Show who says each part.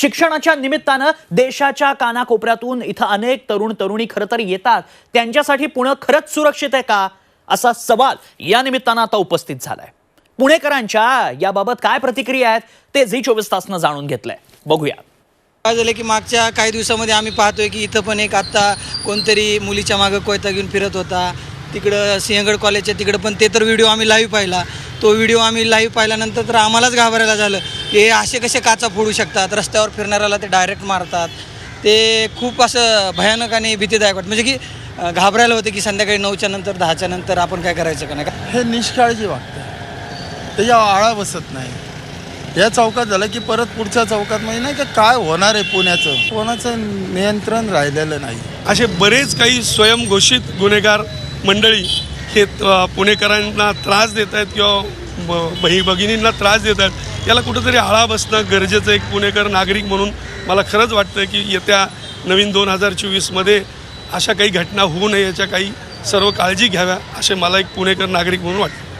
Speaker 1: शिक्षणाच्या निमित्तानं देशाच्या कानाकोपऱ्यातून इथं अनेक तरुण तरुणी खरं तर येतात. त्यांच्यासाठी पुणे खरंच सुरक्षित आहे का? असा सवाल या निमित्तानं आता उपस्थित झालाय. पुणेकरांच्या याबाबत काय प्रतिक्रिया आहेत ते झी चोवीस तासनं जाणून घेतलंय. बघूया.
Speaker 2: काय झालं की मागच्या काही दिवसामध्ये आम्ही पाहतोय की इथं पण एक आत्ता कोणतरी मुलीच्या मागं कोयता घेऊन फिरत होता. तिकडं सिंहगड कॉलेजच्या तिकडं पण ते तर व्हिडिओ आम्ही लाईव्ह पाहिला. तो व्हिडिओ आम्ही लाईव्ह पाहिल्यानंतर तर आम्हालाच घाबरायला झालं. की हे असे कसे काचा फोडू शकतात? रस्त्यावर फिरणाऱ्याला ते डायरेक्ट मारतात. ते खूप असं भयानक आणि भीतीदायक वाटतं. म्हणजे की घाबरायला होतं की संध्याकाळी नऊच्या नंतर दहाच्या नंतर आपण काय करायचं का नाही? का
Speaker 3: हे निष्काळजी वागते त्याच्यावर आळा बसत नाही. या चौकात झालं की परत पुढच्या चौकात म्हणजे नाही का काय होणार आहे पुण्याचं? कोणाचं नियंत्रण राहिलेलं नाही.
Speaker 4: असे बरेच काही स्वयंघोषित गुन्हेगार मंडळी हे पुणेकरांना त्रास देत आहेत किंवा ब- बही भगिनींना त्रास देत आहेत याला कुठंतरी आळा बसणं गरजेचं आहे एक पुणेकर नागरिक म्हणून मला खरंच वाटतं की येत्या नवीन दोन हजार चोवीसमध्ये अशा काही घटना होऊ नये याच्या काही सर्व काळजी घ्याव्या असे मला एक पुणेकर नागरिक म्हणून वाटतं